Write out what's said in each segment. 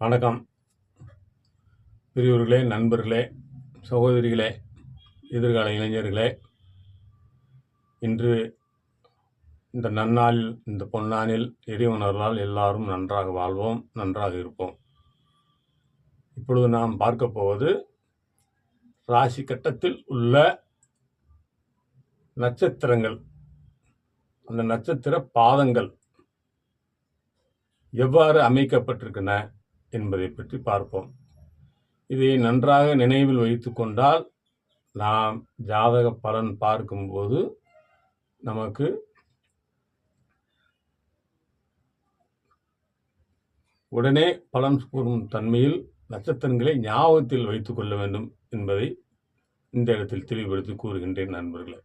வணக்கம். பெரியோர்களே நண்பர்களே சகோதரிகளே எதிர்கால இளைஞர்களே இன்று இந்த நன்னாளில் இந்த பொன்னானில் இறைவனர்களால் எல்லாரும் நன்றாக வாழ்வோம் நன்றாக இருப்போம். இப்பொழுது நாம் பார்க்க போவது ராசி கட்டத்தில் உள்ள நட்சத்திரங்கள். அந்த நட்சத்திர பாதங்கள் எவ்வாறு அமைக்கப்பட்டிருக்கின்றன? என்பதை பற்றி பார்ப்போம். இதை நன்றாக நினைவில் வைத்து கொண்டால் நாம் ஜாதக பலன் பார்க்கும்போது நமக்கு உடனே பலன் கூறும் தன்மையில் நட்சத்திரங்களை ஞாபகத்தில் வைத்துக் கொள்ள வேண்டும் என்பதை இந்த இடத்தில் தெளிவுபடுத்தி கூறுகின்றேன் நண்பர்களே.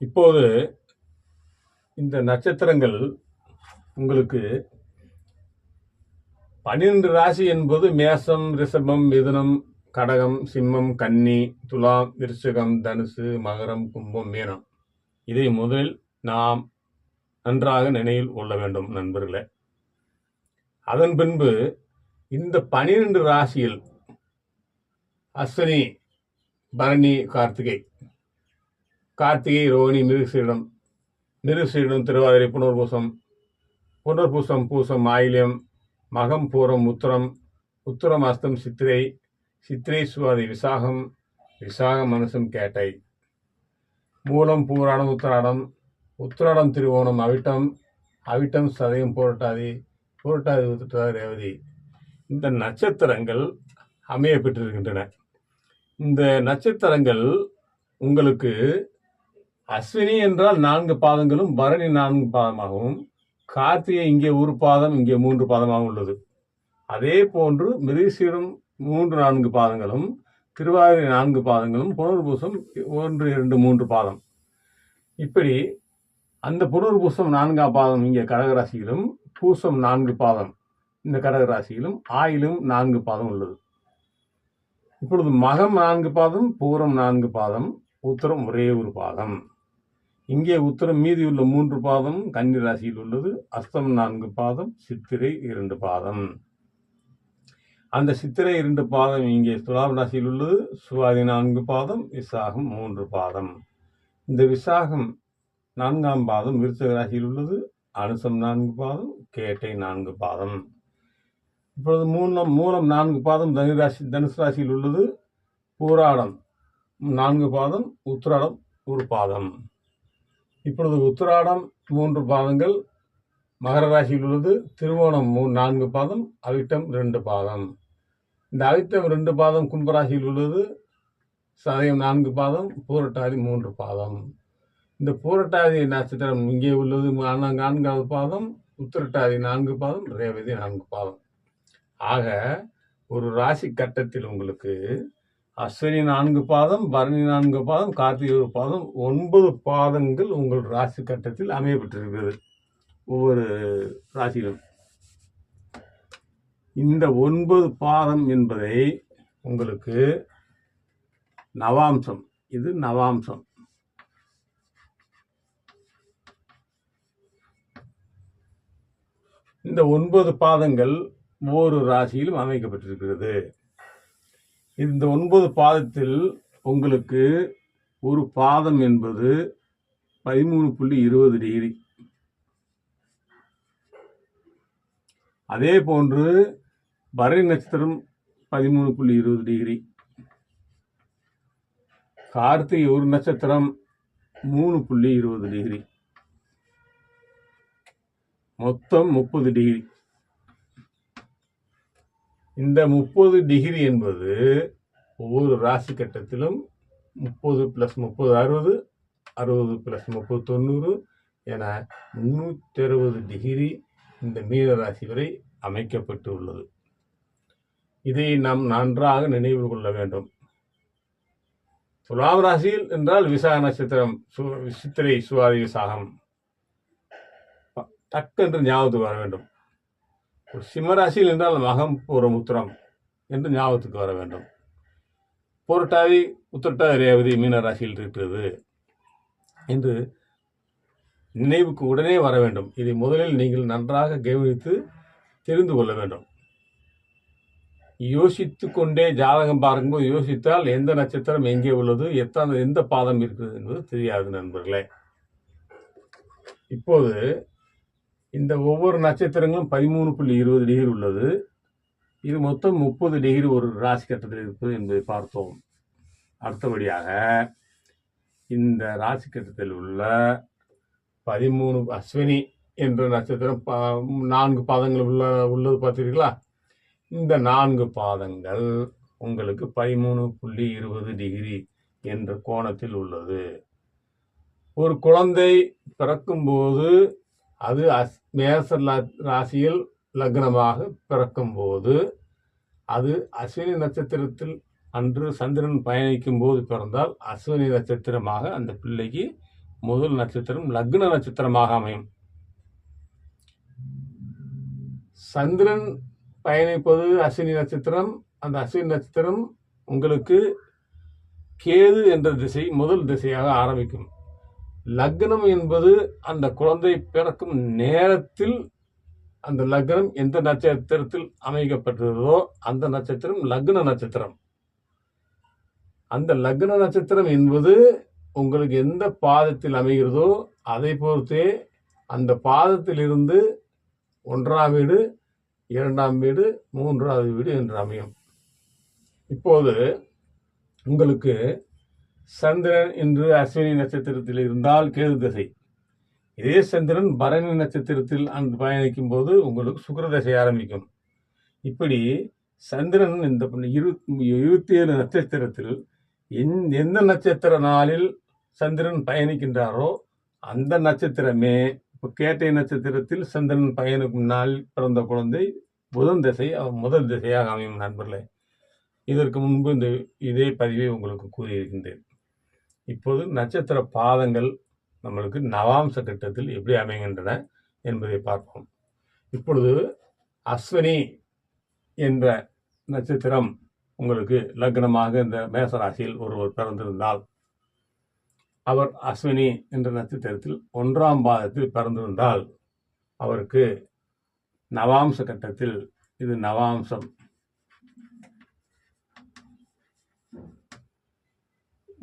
இப்போது இந்த நட்சத்திரங்கள் உங்களுக்கு பன்னிரண்டு ராசி என்பது மேசம் ரிஷபம் மிதுனம் கடகம் சிம்மம் கன்னி துலாம் விருச்சகம் தனுசு மகரம் கும்பம் மீனம். இதை முதலில் நாம் நன்றாக நினைவில் கொள்ள வேண்டும் நண்பர்களே. அதன் பின்பு இந்த பனிரெண்டு ராசியில் அஸ்வினி பரணி கார்த்திகை. கார்த்திகை ரோஹிணி மிருகசீடம் மிருகசீடம் திருவாதிரை புனர்பூசம் புனர்பூசம் பூசம் ஆயிலியம் மகம் பூரம் உத்திரம் உத்திரம் அஸ்தம் சித்திரை சித்திரை சுவாதி விசாகம் விசாக மனுஷம் கேட்டை. மூலம் பூராடம் உத்திராடம் உத்திராடம் திருவோணம் அவிட்டம் அவிட்டம் சதயம் புரட்டாதி புரட்டாதி உத்தட்டாதி ரேவதி. இந்த நட்சத்திரங்கள் அமைய பெற்றிருக்கின்றன. இந்த நட்சத்திரங்கள் உங்களுக்கு அஸ்வினி என்றால் நான்கு பாதங்களும் பரணி நான்கு பாதமாகவும் கார்த்திகை இங்கே ஒரு பாதம் இங்கே மூன்று பாதமாக உள்ளது. அதே போன்று மிருகசீரம் மூன்று நான்கு பாதங்களும் திருவாதிரை நான்கு பாதங்களும் புனர்பூசம் ஒன்று இரண்டு மூன்று பாதம். இப்படி அந்த புனர்பூசம் நான்காம் பாதம் இங்கே கடகராசியிலும் பூசம் நான்கு பாதம் இந்த கடகராசியிலும் ஆயிலும் நான்கு பாதம் உள்ளது. இப்பொழுது மகம் நான்கு பாதம் பூரம் நான்கு பாதம் உத்தரம் ஒரே ஒரு பாதம். இங்கே உத்தரம் மீதியுள்ள மூன்று பாதம் கன்னி ராசியில் உள்ளது. அஸ்தம் நான்கு பாதம் சித்திரை இரண்டு பாதம். அந்த சித்திரை இரண்டு பாதம் இங்கே துலாம் ராசியில் உள்ளது. சுவாதி நான்கு பாதம் விசாகம் மூன்று பாதம். இந்த விசாகம் நான்காம் பாதம் விருச்சக ராசியில் உள்ளது. அனுசம் நான்கு பாதம் கேட்டை நான்கு பாதம். இப்பொழுது மூலம் மூலம் நான்கு பாதம் தனு ராசி தனுசு ராசியில் உள்ளது. பூராடம் நான்கு பாதம் உத்திராடம் ஒரு பாதம். இப்பொழுது உத்திராடம் மூன்று பாதங்கள் மகர ராசியில் உள்ளது திருவோணம் மூ நான்கு பாதம் அவிட்டம் ரெண்டு பாதம். இந்த அவிட்டம் ரெண்டு பாதம் கும்பராசியில் உள்ளது சதயம் நான்கு பாதம் பூரட்டாதி மூன்று பாதம். இந்த பூரட்டாதி நட்சத்திரம் இங்கே உள்ளது நான்காவது பாதம் உத்திரட்டாதி நான்கு பாதம் ரேவதி நான்கு பாதம். ஆக ஒரு ராசி கட்டத்தில் உங்களுக்கு அஸ்வினி நான்கு பாதம் பரணி நான்கு பாதம் கார்த்திகை ஒரு பாதம் ஒன்பது பாதங்கள் உங்கள் ராசி கட்டத்தில் அமையப்பட்டிருக்கிறது ஒவ்வொரு ராசியிலும். இந்த ஒன்பது பாதம் என்பதை உங்களுக்கு நவாம்சம். இது நவாம்சம். இந்த ஒன்பது பாதங்கள் ஒவ்வொரு ராசியிலும் அமைக்கப்பட்டிருக்கிறது. இந்த ஒன்பது பாதத்தில் உங்களுக்கு ஒரு பாதம் என்பது பதிமூணு புள்ளி இருபது டிகிரி. அதே போன்று பரணி நட்சத்திரம் பதிமூணு புள்ளி இருபது டிகிரி. கார்த்திகை ஒரு நட்சத்திரம் மூணு புள்ளி இருபது டிகிரி. மொத்தம் முப்பது டிகிரி. இந்த முப்பது டிகிரி என்பது ஒவ்வொரு ராசி கட்டத்திலும் முப்பது ப்ளஸ் முப்பது அறுபது அறுபது ப்ளஸ் முப்பது தொண்ணூறு என முன்னூற்றி அறுபது டிகிரி இந்த மீன ராசி வரை அமைக்கப்பட்டு உள்ளது இதை நாம் நன்றாக நினைவு கொள்ள வேண்டும். துலாம் ராசியில் என்றால் விசாக நட்சத்திரம் சித்திரை சுவாதி விசாகம். டக்கென்று ஞாபகத்துக்கு வர வேண்டும். சிம்மராசியில் என்றால் மகம் பூரம் உத்திரம் என்று ஞாபகத்துக்கு வர வேண்டும். புரட்டாதி உத்திரட்டாதி ரேவதி மீனராசியில் இருக்கிறது என்று நினைவுக்கு உடனே வர வேண்டும். இதை முதலில் நீங்கள் நன்றாக கவனித்து தெரிந்து கொள்ள வேண்டும். யோசித்து கொண்டே ஜாதகம் பார்க்கும்போது யோசித்தால் எந்த நட்சத்திரம் எங்கே உள்ளது எத்தனை எந்த பாதம் இருக்குது என்பது தெரியாது நண்பர்களே. இப்போது இந்த ஒவ்வொரு நட்சத்திரங்களும் பதிமூணு புள்ளி இருபது டிகிரி உள்ளது. இது மொத்தம் முப்பது டிகிரி ஒரு ராசி கட்டத்தில் இருப்பது என்பதை பார்த்தோம். அடுத்தபடியாக இந்த ராசி கட்டத்தில் உள்ள பதிமூணு அஸ்வினி என்ற நட்சத்திரம் ப- நான்கு பாதங்கள் உள்ள உள்ளது பார்த்தீர்களா இந்த நான்கு பாதங்கள் உங்களுக்கு பதிமூணு புள்ளி இருபது டிகிரி என்ற கோணத்தில் உள்ளது. ஒரு குழந்தை பிறக்கும்போது அது அஸ் மேச ராசியில் லக்னமாக பிறக்கும்போது அது அஸ்வினி நட்சத்திரத்தில் அன்று சந்திரன் பயணிக்கும் போது பிறந்தால் அஸ்வினி நட்சத்திரமாக அந்த பிள்ளைக்கு முதல் நட்சத்திரம் லக்ன நட்சத்திரமாக அமையும். சந்திரன் பயணிப்பது அஸ்வினி நட்சத்திரம். அந்த அஸ்வினி நட்சத்திரம் உங்களுக்கு கேது என்ற திசை முதல் திசையாக ஆரம்பிக்கும். லக்னம் என்பது அந்த குழந்தை பிறக்கும் நேரத்தில் அந்த லக்னம் எந்த நட்சத்திரத்தில் அமைக்கப்பட்டதோ அந்த நட்சத்திரம் லக்ன நட்சத்திரம். அந்த லக்ன நட்சத்திரம் என்பது உங்களுக்கு எந்த பாதத்தில் அமைகிறதோ அதை பொறுத்தே அந்த பாதத்திலிருந்து ஒன்றாம் வீடு இரண்டாம் வீடு மூன்றாவது வீடு என்று அமையும். இப்போது உங்களுக்கு சந்திரன் இன்று அஸ்வினி நட்சத்திரத்தில் இருந்தால் கேது திசை. இதே சந்திரன் பரணி நட்சத்திரத்தில் அன்று பயணிக்கும் போது உங்களுக்கு சுக்கர தசை ஆரம்பிக்கும். இப்படி சந்திரன் இந்த இரு இருபத்தி ஏழு நட்சத்திரத்தில் எந்- எந்த நட்சத்திர நாளில் சந்திரன் பயணிக்கின்றாரோ அந்த நட்சத்திரமே இப்போ கேட்டை நட்சத்திரத்தில் சந்திரன் பயணிக்கும் நாள் பிறந்த குழந்தை புதன் திசை அவர் முதல் திசையாக அமையும் நண்பர்களே. இதற்கு முன்பு இந்த இதே பதிவை உங்களுக்கு கூறியிருக்கின்றேன். இப்போது நட்சத்திர பாதங்கள் நம்மளுக்கு நவாம்ச கட்டத்தில் எப்படி அமைகின்றன என்பதை பார்ப்போம். இப்பொழுது அஸ்வினி என்ற நட்சத்திரம் உங்களுக்கு லக்னமாக இந்த மேசராசியில் ஒருவர் பிறந்திருந்தால் அவர் அஸ்வினி என்ற நட்சத்திரத்தில் ஒன்றாம் பாதத்தில் பிறந்திருந்தால் அவருக்கு நவாம்ச கட்டத்தில் இது நவாம்சம்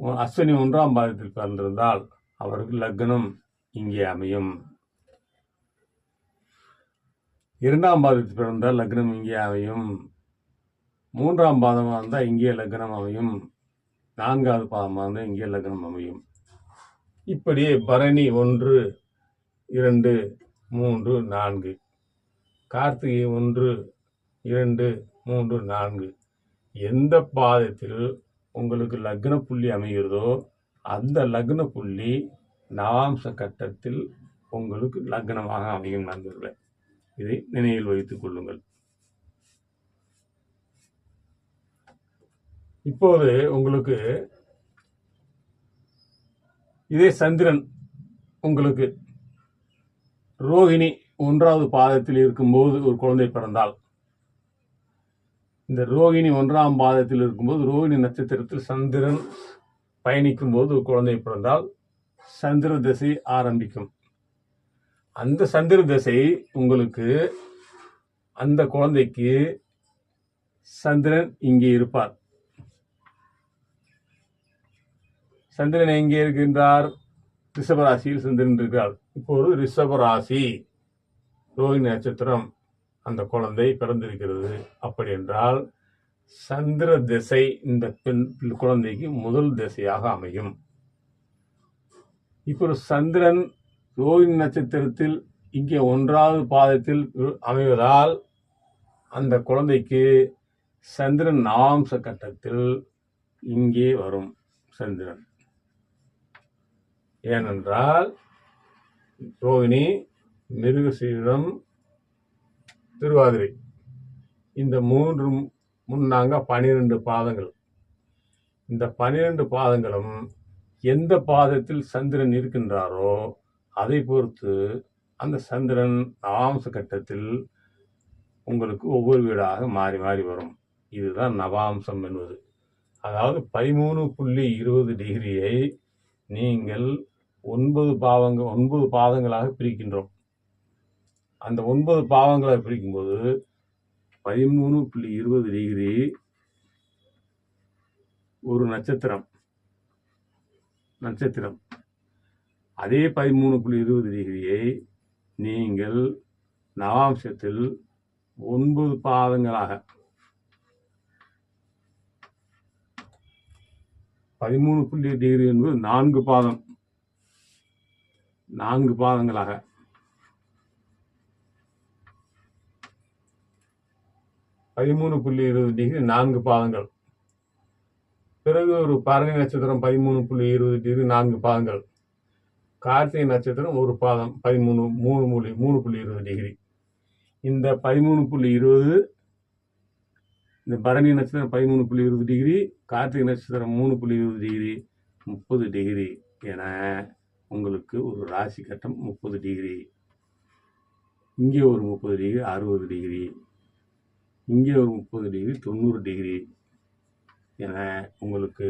அஸ்வினி ஒன்றாம் பாதத்தில் பிறந்திருந்தால் அவருக்கு லக்னம் இங்கே அமையும். இரண்டாம் பாதத்தில் பிறந்தால் லக்னம் இங்கே அமையும். மூன்றாம் பாதமாக இருந்தால் இங்கே லக்னம் அமையும். நான்காவது பாதமாக இருந்தால் இங்கே லக்னம் அமையும். இப்படியே பரணி ஒன்று இரண்டு மூன்று நான்கு. கார்த்திகை ஒன்று இரண்டு மூன்று நான்கு. எந்த பாதத்தில் உங்களுக்கு லக்ன புள்ளி அமைகிறதோ அந்த லக்ன புள்ளி நவாம்ச கட்டத்தில் உங்களுக்கு லக்னமாக அமையும் நண்பர்களே. இதை நினைவில் வைத்துக் கொள்ளுங்கள். இப்போது உங்களுக்கு இதே சந்திரன் உங்களுக்கு ரோகிணி ஒன்றாவது பாதத்தில் இருக்கும்போது ஒரு குழந்தை பிறந்தால் இந்த ரோகிணி ஒன்றாம் பாதத்தில் இருக்கும்போது ரோகிணி நட்சத்திரத்தில் சந்திரன் பயணிக்கும் போது ஒரு குழந்தை பிறந்தால் சந்திர திசை ஆரம்பிக்கும். அந்த சந்திர திசை உங்களுக்கு அந்த குழந்தைக்கு சந்திரன் இங்கே இருப்பார். சந்திரன் எங்கே இருக்கின்றார்? ரிஷபராசியில் சந்திரன் இருக்கிறார் இப்போது ரிஷபராசி ரோஹிணி நட்சத்திரம். அந்த குழந்தை பிறந்திருக்கிறது. அப்படி என்றால் சந்திர திசை இந்த பெண் குழந்தைக்கு முதல் திசையாக அமையும். இப்போ சந்திரன் ரோஹிணி நட்சத்திரத்தில் இங்கே ஒன்றாவது பாதத்தில் அமைவதால் அந்த குழந்தைக்கு சந்திரன் நவாம்ச கட்டத்தில் இங்கே வரும் சந்திரன். ஏனென்றால் ரோகிணி மிருகசீரம் திருவாதிரை. இந்த மூன்று முன்னாங்க பனிரெண்டு பாதங்கள். இந்த பனிரெண்டு பாதங்களும் எந்த பாதத்தில் சந்திரன் இருக்கின்றாரோ அதை பொறுத்து அந்த சந்திரன் நவாம்ச கட்டத்தில் உங்களுக்கு ஒவ்வொரு வீடாக மாறி மாறி வரும். இதுதான் நவாம்சம் என்பது. அதாவது பதிமூணு புள்ளி இருபது டிகிரியை நீங்கள் ஒன்பது பாவங்கள் ஒன்பது பாதங்களாக பிரிக்கின்றோம். அந்த ஒன்பது பாவங்களை பிரிக்கும்போது பதிமூணு புள்ளி இருபது டிகிரி ஒரு நட்சத்திரம். நட்சத்திரம். அதே பதிமூணு புள்ளி இருபது டிகிரியை நீங்கள் நவாம்சத்தில் ஒன்பது பாதங்களாக பதிமூணு புள்ளி டிகிரி என்பது நான்கு பாதம். நான்கு பாதங்களாக பதிமூணு புள்ளி இருபது டிகிரி நான்கு பாதங்கள் பிறகு ஒரு பரணி நட்சத்திரம் பதிமூணு புள்ளி இருபது டிகிரி நான்கு பாதங்கள் கார்த்திகை நட்சத்திரம் ஒரு பாதம் பதிமூணு மூணு புள்ளி மூணு புள்ளி இருபது டிகிரி இந்த பதிமூணு புள்ளி இருபது இந்த பரணி நட்சத்திரம் பதிமூணு புள்ளி இருபது டிகிரி கார்த்திகை நட்சத்திரம் மூணு புள்ளி இருபது டிகிரி முப்பது டிகிரி என உங்களுக்கு ஒரு ராசி கட்டம் முப்பது டிகிரி இங்கே ஒரு முப்பது டிகிரி அறுபது டிகிரி இங்கே ஒரு முப்பது டிகிரி தொண்ணூறு டிகிரி என உங்களுக்கு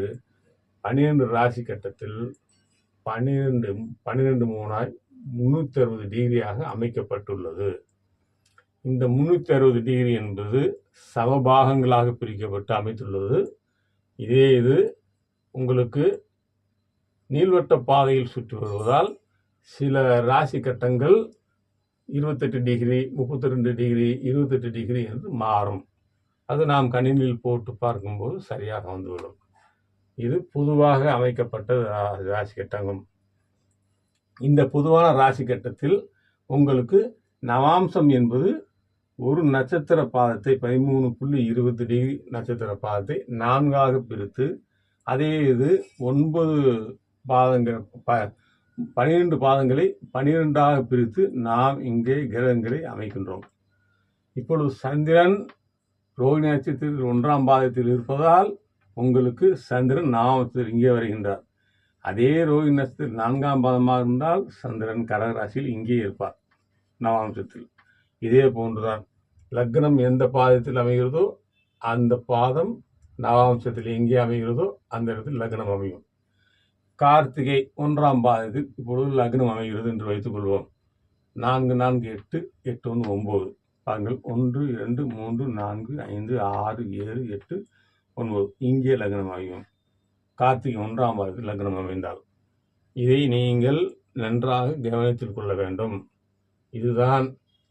பன்னிரெண்டு ராசி கட்டத்தில் பன்னிரெண்டு பன்னிரெண்டு மூணாய் முந்நூற்றி அறுபது டிகிரியாக அமைக்கப்பட்டுள்ளது. இந்த முந்நூற்றி அறுபது டிகிரி என்பது சமபாகங்களாக பிரிக்கப்பட்டு அமைத்துள்ளது. இதே இது உங்களுக்கு நீள்வட்ட பாதையில் சுற்றி வருவதால் சில ராசி கட்டங்கள் இருபத்தெட்டு டிகிரி முப்பத்தி ரெண்டு டிகிரி இருபத்தெட்டு டிகிரி என்று மாறும். அது நாம் கணினியில் போட்டு பார்க்கும்போது சரியாக வந்துவிடும். இது பொதுவாக அமைக்கப்பட்ட ராசி கட்டங்கும் இந்த பொதுவான ராசி கட்டத்தில் உங்களுக்கு நவாம்சம் என்பது ஒரு நட்சத்திர பாதத்தை பதிமூணு புள்ளி இருபது டிகிரி நட்சத்திர பாதத்தை நான்காக பிரித்து அதே இது ஒன்பது பாதங்கள் ப பனிரெண்டு பாதங்களை பனிரெண்டாக பிரித்து நாம் இங்கே கிரகங்களை அமைக்கின்றோம். இப்பொழுது சந்திரன் ரோகிணி நட்சத்திரத்தில் ஒன்றாம் பாதத்தில் இருப்பதால் உங்களுக்கு சந்திரன் நாமத்தில் இங்கே வருகின்றார். அதே ரோகிணி நட்சத்திரம் நான்காம் பாதமாக இருந்தால் சந்திரன் கடகராசியில் இங்கே இருப்பார் நவாம்சத்தில் இதே போன்றுதான் லக்னம் எந்த பாதத்தில் அமைகிறதோ அந்த பாதம் நவாம்சத்தில் எங்கே அமைகிறதோ அந்த இடத்தில் லக்னம் அமையும். கார்த்திகை ஒன்றாம் பாதத்தில் இப்பொழுது லக்னம் அமைகிறது என்று வைத்துக்கொள்வோம் நான்கு நான்கு எட்டு எட்டு ஒன்று ஒம்பது பாருங்கள் ஒன்று இரண்டு மூன்று நான்கு ஐந்து ஆறு ஏழு எட்டு ஒன்பது. இங்கே லக்னம் அமையும். கார்த்திகை ஒன்றாம் பாதத்தில் லக்னம் அமைந்தால். இதை நீங்கள் நன்றாக கவனத்தில் கொள்ள வேண்டும். இதுதான்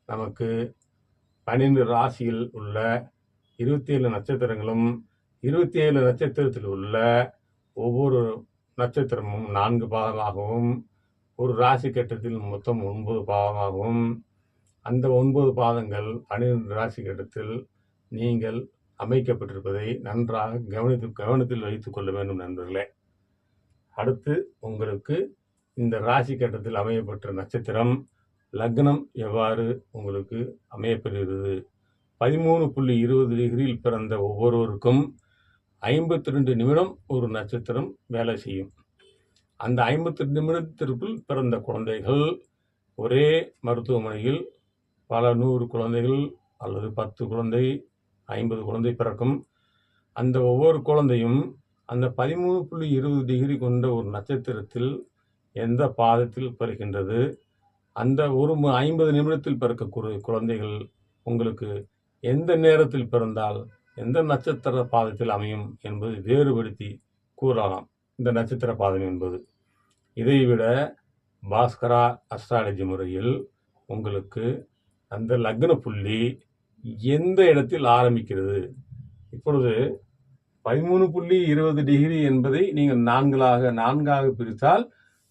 நமக்கு பன்னிரண்டு ராசியில் உள்ள இருபத்தி ஏழு நட்சத்திரங்களும் இருபத்தி ஏழு நட்சத்திரத்தில் உள்ள ஒவ்வொரு நட்சத்திரமும் நான்கு பாதமாகவும் ஒரு ராசி கட்டத்தில் மொத்தம் ஒன்பது பாதமாகவும் அந்த ஒன்பது பாதங்கள் பன்னிரெண்டு ராசி கட்டத்தில் நீங்கள் அமைக்கப்பட்டிருப்பதை நன்றாக கவனித்து கவனத்தில் வைத்துக் கொள்ள வேண்டும் நண்பர்களே. அடுத்து உங்களுக்கு இந்த ராசி கட்டத்தில் அமையப்பட்ட நட்சத்திரம் லக்னம் எவ்வாறு உங்களுக்கு அமையப்பெறுகிறது? பதிமூணு புள்ளி இருபது டிகிரியில் பிறந்த ஒவ்வொருவருக்கும் ஐம்பத்தி ரெண்டு நிமிடம் ஒரு நட்சத்திரம் வேலை செய்யும். அந்த ஐம்பத்தி ரெண்டு நிமிடத்திற்குள் பிறந்த குழந்தைகள் ஒரே மருத்துவமனையில் பல நூறு குழந்தைகள் அல்லது பத்து குழந்தை ஐம்பது குழந்தை பிறக்கும். அந்த ஒவ்வொரு குழந்தையும் அந்த பதிமூணு புள்ளி இருபது டிகிரி கொண்ட ஒரு நட்சத்திரத்தில் எந்த பாதத்தில் பிறக்கின்றது? அந்த ஒரு ஐம்பது நிமிடத்தில் பிறக்கக்கூடிய குழந்தைகள் உங்களுக்கு எந்த நேரத்தில் பிறந்தால் எந்த நட்சத்திர பாதத்தில் அமையும் என்பது வேறுபடுத்தி கூறலாம். இந்த நட்சத்திர பாதம் என்பது. இதைவிட பாஸ்கரா அஸ்ட்ராலஜி முறையில் உங்களுக்கு அந்த லக்ன புள்ளி எந்த இடத்தில் ஆரம்பிக்கிறது? இப்பொழுது பதிமூணு புள்ளி இருபது டிகிரி என்பதை நீங்கள் நான்களாக நான்காக பிரித்தால்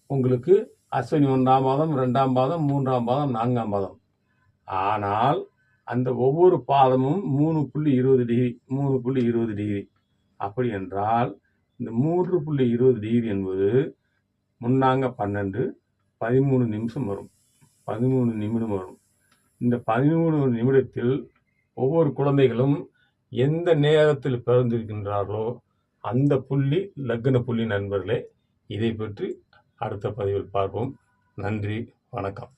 உங்களுக்கு அஸ்வினி ஒன்றாம் பாதம் ரெண்டாம் பாதம் மூன்றாம் பாதம் நான்காம் பாதம். ஆனால் அந்த ஒவ்வொரு பாதமும் மூணு புள்ளி இருபது டிகிரி மூணு புள்ளி இருபது டிகிரி. அப்படி என்றால் இந்த மூன்று புள்ளி இருபது டிகிரி என்பது முன்னாங்க பன்னெண்டு பதிமூணு நிமிஷம் வரும். பதிமூணு நிமிடம் வரும். இந்த பதிமூணு நிமிடத்தில் ஒவ்வொரு குழந்தைகளும் எந்த நேரத்தில் பிறந்திருக்கின்றார்களோ அந்த புள்ளி லக்ன புள்ளி நண்பர்களே இதை பற்றி அடுத்த பதிவில் பார்ப்போம். நன்றி வணக்கம்.